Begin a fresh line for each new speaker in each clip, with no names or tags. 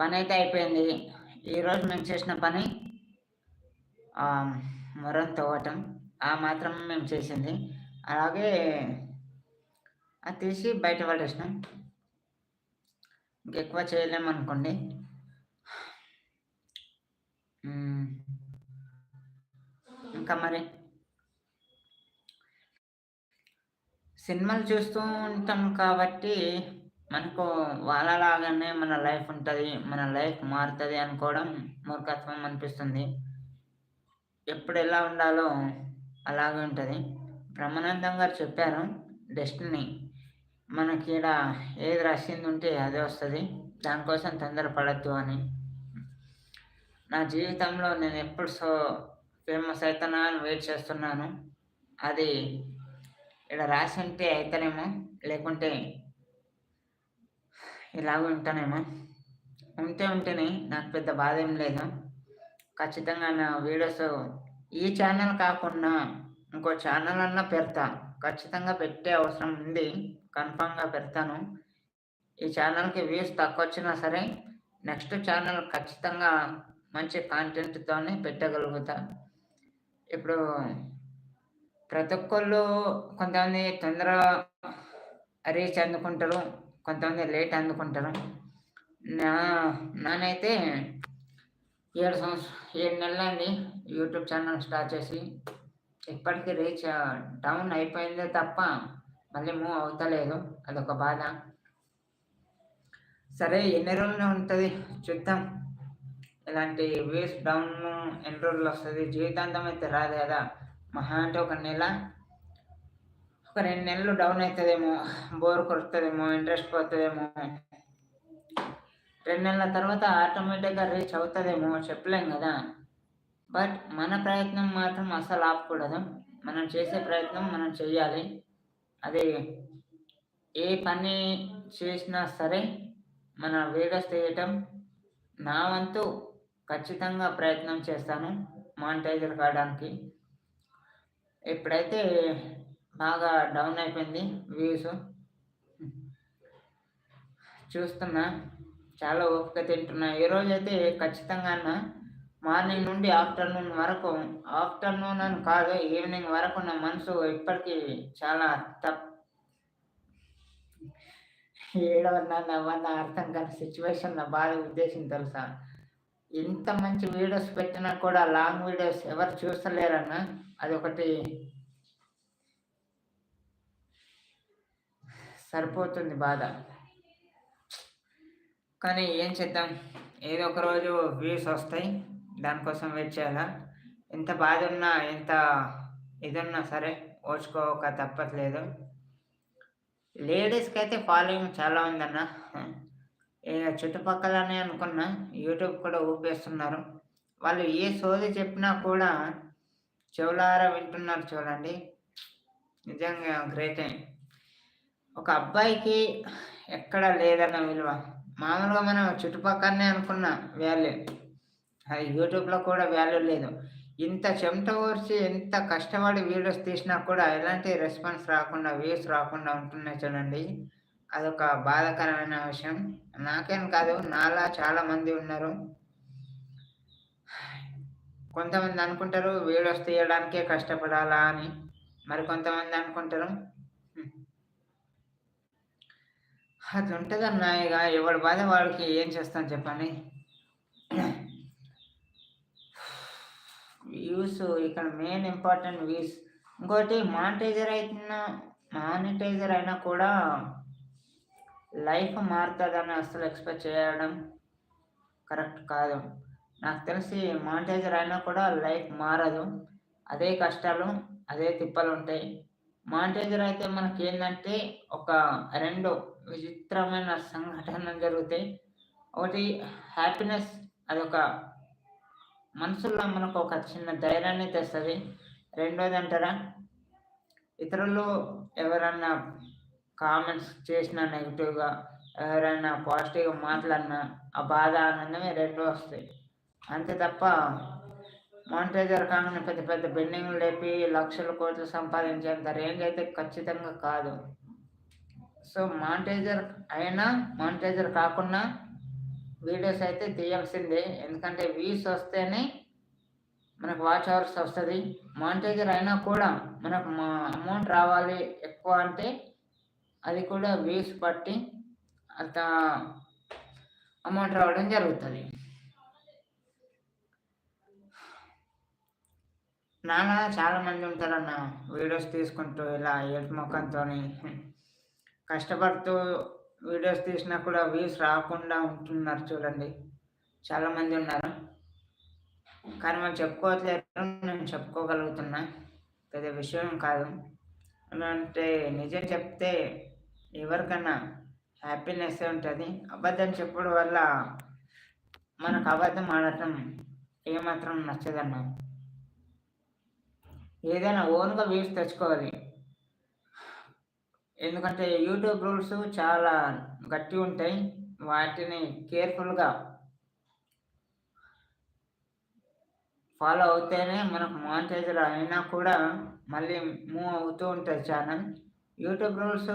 పని అయితే అయిపోయింది ఈరోజు మేము చేసిన పని మొరం తవ్వటం ఆ మాత్రం మేము చేసింది. అలాగే అది తీసి బయట పడేసినాం ఇంకెక్కువ చేయలేమనుకోండి. ఇంకా మరి? సినిమాలు చూస్తూ ఉంటాం కాబట్టి మనకు వాళ్ళలాగానే మన లైఫ్ ఉంటుంది మన లైఫ్ మారుతుంది అనుకోవడం మూర్ఖత్వం అనిపిస్తుంది. ఎప్పుడు ఎలా ఉండాలో అలాగే ఉంటుంది. బ్రహ్మానందం గారు చెప్పారు డెస్టినీ మనకి ఇక్కడ ఏది రాసింది ఉంటే అదే వస్తుంది. దానికోసం తొందరపడద్దు అని. నా జీవితంలో నేను ఎప్పుడు సో ఫేమస్ అవుతానా అని వెయిట్ చేస్తున్నాను. అది ఇక్కడ రాసి ఉంటే అవుతానేమో లేకుంటే ఇలాగ ఉంటానేమో. ఉంటే ఉంటేనే నాకు పెద్ద బాధ ఏం లేదు. ఖచ్చితంగా నా వీడియోస్ ఈ ఛానల్ కాకుండా ఇంకో ఛానల్ అన్నా పెడతా. ఖచ్చితంగా పెట్టే అవసరం ఉంది. కన్ఫామ్గా పెడతాను. ఈ ఛానల్కి వ్యూస్ తక్కువ వచ్చినా సరే నెక్స్ట్ ఛానల్ ఖచ్చితంగా మంచి కాంటెంట్తోనే పెట్టగలుగుతా. ఇప్పుడు ప్రతి ఒక్కళ్ళు కొంతమంది తొందరగా రీచ్ అందుకుంటారు. కొంతమంది లేట్ అందుకుంటారు. నా నానైతే ఏడు సంవత్సరం ఏడు నెలలండి యూట్యూబ్ ఛానల్ స్టార్ట్ చేసి. ఇప్పటికీ రీచ్ డౌన్ అయిపోయిందే తప్ప మళ్ళీ మూవ్ అవుతలేదు. అదొక బాధ. సరే ఎన్ని రోజులు ఉంటుంది చూద్దాం. ఇలాంటి వ్యూస్ డౌన్ ఎన్ని రోజులు వస్తుంది? జీవితాంతం అయితే రాదు కదా. మహా అంటే ఒక నెల. ఒక రెండు నెలలు డౌన్ అవుతుందేమో బోర్ కొడుతుందేమో ఇంట్రెస్ట్ పోతుందేమో. రెండు నెలల తర్వాత ఆటోమేటిక్గా రీచ్ అవుతుందేమో చెప్పలేం కదా. బట్ మన ప్రయత్నం మాత్రం అసలు ఆపకూడదు. మనం చేసే ప్రయత్నం మనం చేయాలి అది ఏ పని చేసినా సరే మన వీడియోస్ తీయటం నా వంతు ఖచ్చితంగా ప్రయత్నం చేస్తాను మానిటైజర్ కావడానికి. ఇప్పుడైతే బాగా డౌన్ అయిపోయింది వ్యూస్ చూస్తున్నా చాలా ఓపిక తింటున్నా. ఈరోజు అయితే ఖచ్చితంగా మార్నింగ్ నుండి ఆఫ్టర్నూన్ వరకు ఆఫ్టర్నూన్ అని కాదు ఈవినింగ్ వరకు నా మనసు ఇప్పటికీ చాలా తప్ ఏడవన్నా నవ్వన్నా అర్థం కాని సిచ్యువేషన్ నా బాధ ఉద్దేశం తెలుసా? ఇంత మంచి వీడియోస్ పెట్టినా కూడా లాంగ్ వీడియోస్ ఎవరు చూస్తలేరన్నా అది ఒకటి సరిపోతుంది బాధ. కానీ ఏం చేద్దాం? ఏదో ఒక రోజు వ్యూస్ వస్తాయి. దానికోసం వెయిట్ చేయాలా? ఎంత బాధ ఉన్నా ఎంత ఇది ఉన్నా సరే ఓచుకోక తప్పట్లేదు. లేడీస్కి అయితే ఫాలోయింగ్ చాలా ఉందన్న. చుట్టుపక్కలనే అనుకున్నా యూట్యూబ్ కూడా ఊపేస్తున్నారు. వాళ్ళు ఏ సోది చెప్పినా కూడా చెవులారా వింటున్నారు చూడండి. నిజంగా గ్రేటే ఒక అబ్బాయికి ఎక్కడ లేదన్న విలువ. మామూలుగా మనం చుట్టుపక్కలనే అనుకున్న వాల్యూ అది యూట్యూబ్లో కూడా వాల్యూ లేదు. ఇంత చెమట ఓర్చి ఎంత కష్టపడి వీడియోస్ తీసినా కూడా ఎలాంటి రెస్పాన్స్ రాకుండా వ్యూస్ రాకుండా ఉంటున్నాయి చూడండి. అదొక బాధాకరమైన విషయం. నాకేం కాదు నాలా చాలామంది ఉన్నారు. కొంతమంది అనుకుంటారు వీడియోస్ తీయడానికే కష్టపడాలా అని. మరి కొంతమంది అనుకుంటారు అది ఉంటుంది అన్న ఇక ఎవరి బాధ వాళ్ళకి ఏం చేస్తాను చెప్పండి? వ్యూస్ ఇక్కడ మెయిన్ ఇంపార్టెంట్ వ్యూస్. ఇంకోటి మానిటైజర్ అయినా మానిటైజర్ అయినా కూడా లైఫ్ మారుతుందని అసలు ఎక్స్పెక్ట్ చేయడం కరెక్ట్ కాదు. నాకు తెలిసి మానిటైజర్ అయినా కూడా లైఫ్ మారదు. అదే కష్టాలు అదే తిప్పలు ఉంటాయి మానిటైజర్ అయితే మనకి ఏంటంటే ఒక రెండు విచిత్రమైన సంఘటనలు జరుగుతాయి. ఒకటి హ్యాపీనెస్ అదొక మనసులో మనకు ఒక చిన్న ధైర్యాన్ని తెస్తుంది. రెండోది అంటారా? ఇతరులు ఎవరన్నా కామెంట్స్ చేసిన నెగిటివ్గా ఎవరైనా పాజిటివ్గా మాట్లాడినా ఆ బాధ ఆనందమే రెండు వస్తాయి. అంతే తప్ప మానిటైజర్ కాగానే పెద్ద పెద్ద బిల్డింగ్లు లేపి లక్షల కోట్లు సంపాదించేంత రేంజ్ అయితే ఖచ్చితంగా కాదు. సో మానిటైజర్ అయినా మానిటైజర్ కాకుండా వీడియోస్ అయితే తీయాల్సిందే. ఎందుకంటే వ్యూస్ వస్తేనే మనకు వాచ్ అవర్స్ వస్తుంది. మానిటైజర్ అయినా కూడా మనకు మా అమౌంట్ రావాలి ఎక్కువ అంటే అది కూడా వ్యూస్ బట్టి అంత అమౌంట్ రావడం జరుగుతుంది. నాన్న చాలామంది ఉంటారన్న వీడియోస్ తీసుకుంటూ ఇలా ఏడు ముఖంతో కష్టపడుతూ వీడియోస్ తీసినా కూడా వ్యూస్ రాకుండా ఉంటున్నారు చూడండి. చాలామంది ఉన్నారు. కానీ మనం చెప్పుకోవట్లేదు నేను చెప్పుకోగలుగుతున్నా. పెద్ద విషయం కాదు. అంటే నిజం చెప్తే ఎవరికన్నా హ్యాపీనెస్ ఉంటుంది. అబద్ధం చెప్పడం వల్ల మనకు అబద్ధం ఆడటం ఏమాత్రం నచ్చదన్నా. ఏదైనా ఓన్గా వ్యూస్ తెచ్చుకోవాలి. ఎందుకంటే యూట్యూబ్ రూల్స్ చాలా గట్టి ఉంటాయి. వాటిని కేర్ఫుల్గా ఫాలో అవుతేనే మనకు మానిటైజర్ అయినా కూడా మళ్ళీ మూవ్ అవుతూ ఉంటుంది ఛానల్. యూట్యూబ్ రూల్స్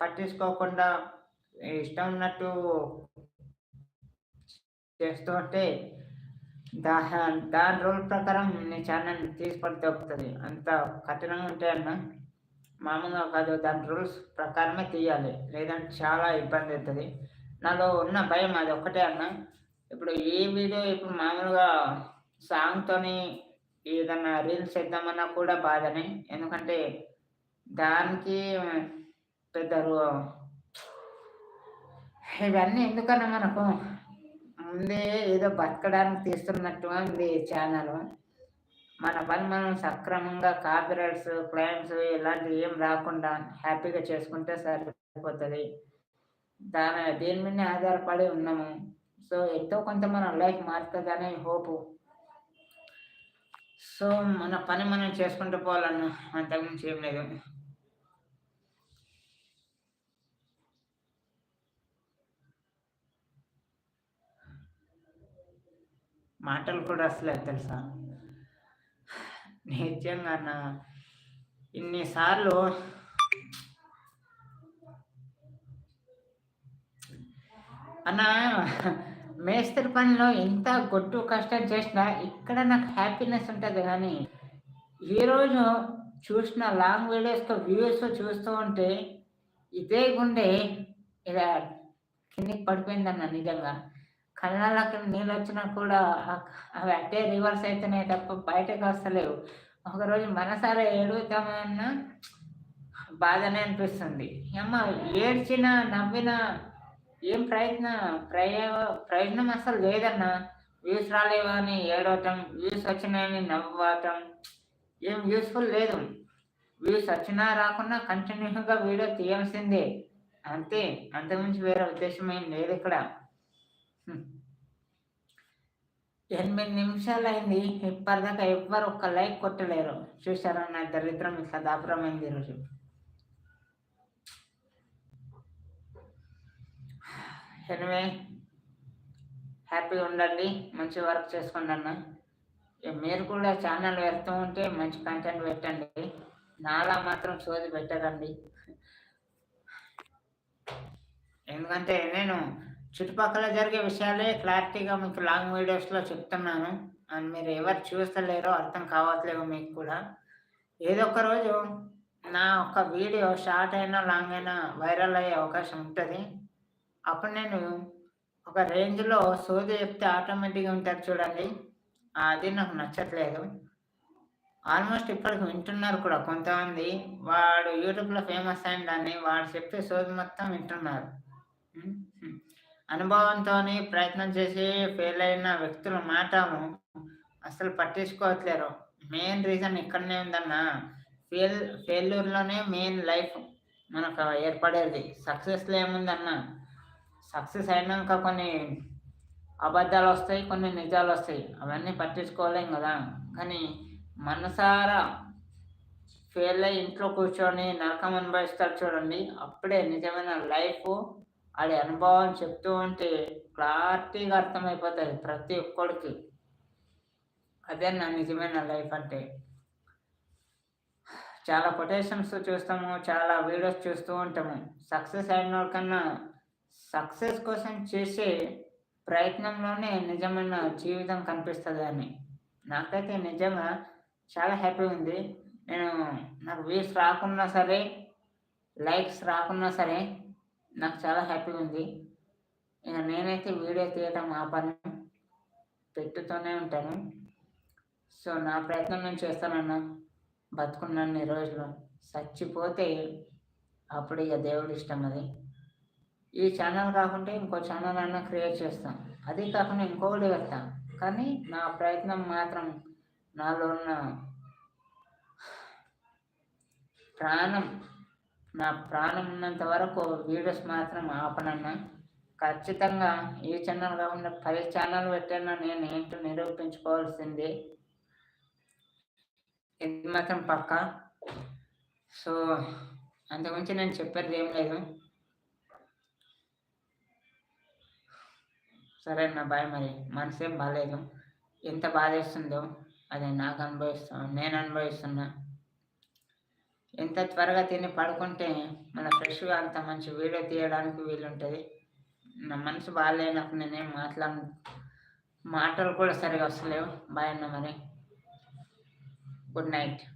పట్టించుకోకుండా ఇష్టం ఉన్నట్టు చేస్తూ ఉంటే దా దాని రూల్ ప్రకారం నీ ఛానల్ తీసుకొని దొరుకుతుంది అంత కఠినంగా ఉంటాయన్నా. మామూలుగా కాదు దాని రూల్స్ ప్రకారమే తీయాలి. లేదంటే చాలా ఇబ్బంది అవుతుంది. నాలో ఉన్న భయం అది ఒక్కటే అన్న. ఇప్పుడు ఈ వీడియో ఇప్పుడు మామూలుగా సాంగ్తోని ఏదన్నా రీల్స్ చేద్దామన్నా కూడా బాధనే. ఎందుకంటే దానికి పెద్ద ఇవన్నీ ఎందుకన్నా మనకు? ముందే ఏదో బతకడానికి తీస్తున్నట్టు ఉంది ఛానల్ మన పని మనం సక్రమంగా కాపీరైట్స్ క్లైమ్స్ ఇలాంటివి ఏం రాకుండా హ్యాపీగా చేసుకుంటే సరిపోతుంది. దాని దీని మీద ఆధారపడి ఉన్నాము. సో ఎంతో కొంత మన లైఫ్ మారుతుందనే హోపు. సో మన పని మనం చేసుకుంటూ పోవాలన్న అంతకుమించి ఏం లేదు. మాటలు కూడా అసలే తెలుసా నిజంగా అన్న ఇన్నిసార్లు అన్న మేస్త్రి పనిలో ఎంత గొడ్డు కష్టం చేసినా ఇక్కడ నాకు హ్యాపీనెస్ ఉంటుంది కానీ ఈరోజు చూసిన లాంగ్ వీడియోస్తో వ్యూస్ చూస్తూ ఉంటే ఇదే గుండె ఇలా కిందికి పడిపోయిందన్న నిజంగా. కళ్ళకి నీళ్ళు వచ్చినా కూడా అవి అట్టే రివర్స్ అవుతున్నాయి తప్ప బయటకు వస్తలేవు ఒకరోజు మనసారా ఏడుగుతామన్నా బాధనే అనిపిస్తుంది. అమ్మ ఏడ్చిన నవ్విన ఏం ప్రయత్న ప్రయ ప్రయోజనం అసలు లేదన్నా. వ్యూస్ రాలేవా అని ఏడవటం వ్యూస్ వచ్చినాయని నవ్వటం ఏం యూస్ఫుల్ లేదు. వ్యూస్ వచ్చినా రాకుండా కంటిన్యూగా వీడియో తీయాల్సిందే. అంతే అంతకుమించి వేరే ఉద్దేశం ఏం లేదు ఇక్కడ. ఎనిమిది నిమిషాలు అయింది ఇప్పటిదాకా ఎవ్వరు ఒక్క లైక్ కొట్టలేరు. చూసారా నా దరిద్రం ఇట్లా దాపురమైంది ఈరోజు ఎనివే హ్యాపీగా ఉండండి. మంచి వర్క్ చేసుకోండి అన్న. మీరు కూడా ఛానల్ పెడుతూ ఉంటే మంచి కంటెంట్ పెట్టండి. నాలా మాత్రం సోది పెట్టకండి ఎందుకంటే నేను చుట్టుపక్కల జరిగే విషయాలే క్లారిటీగా మీకు లాంగ్ వీడియోస్లో చెప్తున్నాను. అండ్ మీరు ఎవరు చూస్తలేరో అర్థం కావట్లేవు మీకు కూడా. ఏదో ఒక రోజు నా ఒక వీడియో షార్ట్ అయినా లాంగ్ అయినా వైరల్ అయ్యే అవకాశం ఉంటుంది. అప్పుడు నేను ఒక రేంజ్లో సోది చెప్తే ఆటోమేటిక్గా ఉంటారు చూడండి. అది నాకు నచ్చట్లేదు. ఆల్మోస్ట్ ఇప్పటికి వింటున్నారు కూడా కొంతమంది. వాడు యూట్యూబ్లో ఫేమస్ అయిందని వాడు చెప్పే సోది మొత్తం వింటున్నారు. అనుభవంతో ప్రయత్నం చేసి ఫెయిల్ అయిన వ్యక్తుల మాటను అసలు పట్టించుకోవట్లేరు. మెయిన్ రీజన్ ఇక్కడనే ఉందన్న. ఫెయిల్ ఫెయిల్యూర్లోనే మెయిన్ లైఫ్ మనకు ఏర్పడేది. సక్సెస్లో ఏముందన్న? సక్సెస్ అయినాక కొన్ని అబద్ధాలు వస్తాయి కొన్ని నిజాలు వస్తాయి. అవన్నీ పట్టించుకోలేం కదా. కానీ మనసారా ఫెయిల్ అయ్యి ఇంట్లో కూర్చొని నరకం అనుభవిస్తారు చూడండి. అప్పుడే నిజమైన లైఫ్ అది అనుభవం చెప్తూ ఉంటే క్లారిటీగా అర్థమైపోతుంది ప్రతి ఒక్కడికి. అదే నా నిజమైన లైఫ్ అంటే. చాలా కొటేషన్స్ చూస్తాము చాలా వీడియోస్ చూస్తూ ఉంటాము. సక్సెస్ అయిన కన్నా సక్సెస్ కోసం చేసే ప్రయత్నంలోనే నిజమైన జీవితం కనిపిస్తుంది అని. నాకైతే నిజంగా చాలా హ్యాపీ ఉంది. నేను నాకు వ్యూస్ రాకున్నా సరే లైక్స్ రాకున్నా సరే నాకు చాలా హ్యాపీగా ఉంది. ఇక నేనైతే వీడియో తీయటం ఆపను పెట్టుతూనే ఉంటాను. సో నా ప్రయత్నం నేను చేస్తానన్నా. బతుకున్నాను ఈ రోజులు. చచ్చిపోతే అప్పుడు ఇక దేవుడి ఇష్టం అది. ఈ ఛానల్ కాకుండా ఇంకో ఛానల్ అయినా క్రియేట్ చేస్తాం. అది కాకుండా ఇంకొకటి పెడతాం. కానీ నా ప్రయత్నం మాత్రం నాలో ఉన్న ప్రాణం నా ప్రాణం ఉన్నంత వరకు వీడియోస్ మాత్రం ఆపనన్నా. ఖచ్చితంగా ఈ ఛానల్ కాకుండా పది ఛానల్ పెట్టానా నేను ఏంటో నిరూపించుకోవాల్సింది. ఇది మాత్రం పక్క. సో అంతకుమించి నేను చెప్పేది ఏం లేదు. సరే నా బాయ్ మరి. మనసేం బాగాలేదు ఎంత బాధేస్తుందో అది నాకు అనుభవిస్తాను నేను అనుభవిస్తున్నా. ఎంత త్వరగా తిని పడుకుంటే మన ఫ్రెష్గా అంత మంచి వీడియో తీయడానికి వీలుంటుంది. నా మనసు బాగాలేనప్పుడు నేనేం మాట్లాడ మాటలు కూడా సరిగా వస్తలేవు. బాయ్ అన్న మరి. Good night.